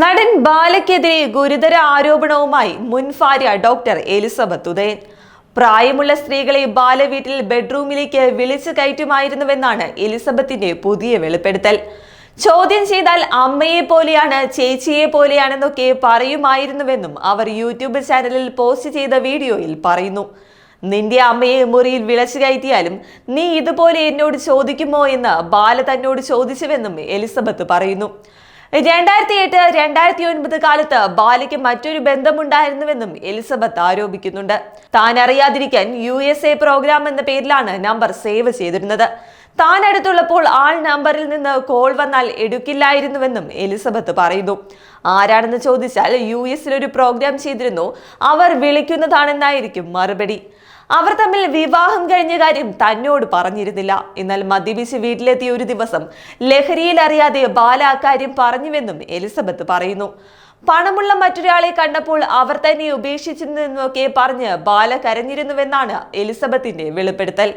നടൻ ബാലയ്ക്കെതിരെ ഗുരുതര ആരോപണവുമായി മുൻ ഭാര്യ ഡോക്ടർ എലിസബത്ത് ഉദയൻ. പ്രായമുള്ള സ്ത്രീകളെ ബാലവീട്ടിൽ ബെഡ്റൂമിലേക്ക് വിളിച്ചു കയറ്റുമായിരുന്നുവെന്നാണ് എലിസബത്തിന്റെ പുതിയ വെളിപ്പെടുത്തൽ. ചോദ്യം ചെയ്താൽ അമ്മയെ പോലെയാണ് ചേച്ചിയെ പോലെയാണെന്നൊക്കെ പറയുമായിരുന്നുവെന്നും അവർ യൂട്യൂബ് ചാനലിൽ പോസ്റ്റ് ചെയ്ത വീഡിയോയിൽ പറയുന്നു. നിന്റെ അമ്മയെ മുറിയിൽ വിളച്ചു കയറ്റിയാലും നീ ഇതുപോലെ എന്നോട് ചോദിക്കുമോ എന്ന് ബാല തന്നോട് ചോദിച്ചുവെന്നും എലിസബത്ത് പറയുന്നു. രണ്ടായിരത്തി എട്ട് രണ്ടായിരത്തി ഒൻപത് കാലത്ത് ബാലയ്ക്ക് മറ്റൊരു ബന്ധമുണ്ടായിരുന്നുവെന്നും എലിസബത്ത് ആരോപിക്കുന്നുണ്ട്. താൻ അറിയാതിരിക്കാൻ യു എസ് എ പ്രോഗ്രാം എന്ന പേരിലാണ് നമ്പർ സേവ് ചെയ്തിരുന്നത്. താൻ അടുത്തുള്ളപ്പോൾ ആൾ നമ്പറിൽ നിന്ന് കോൾ വന്നാൽ എടുക്കില്ലായിരുന്നുവെന്നും എലിസബത്ത് പറയുന്നു. ആരാണെന്ന് ചോദിച്ചാൽ യു ഒരു പ്രോഗ്രാം ചെയ്തിരുന്നു. അവർ വിളിക്കുന്നതാണെന്നായിരിക്കും മറുപടി. അവർ തമ്മിൽ വിവാഹം കഴിഞ്ഞ കാര്യം തന്നോട് പറഞ്ഞിരുന്നില്ല. എന്നാൽ മദ്യപിച്ച് വീട്ടിലെത്തിയ ഒരു ദിവസം ലഹരിയിൽ അറിയാതെ ബാല അക്കാര്യം പറഞ്ഞുവെന്നും എലിസബത്ത് പറയുന്നു. പണമുള്ള മറ്റൊരാളെ കണ്ടപ്പോൾ അവർ തന്നെ ഉപേക്ഷിച്ചിരുന്നൊക്കെ പറഞ്ഞ് ബാല കരഞ്ഞിരുന്നുവെന്നാണ് എലിസബത്തിന്റെ വെളിപ്പെടുത്തൽ.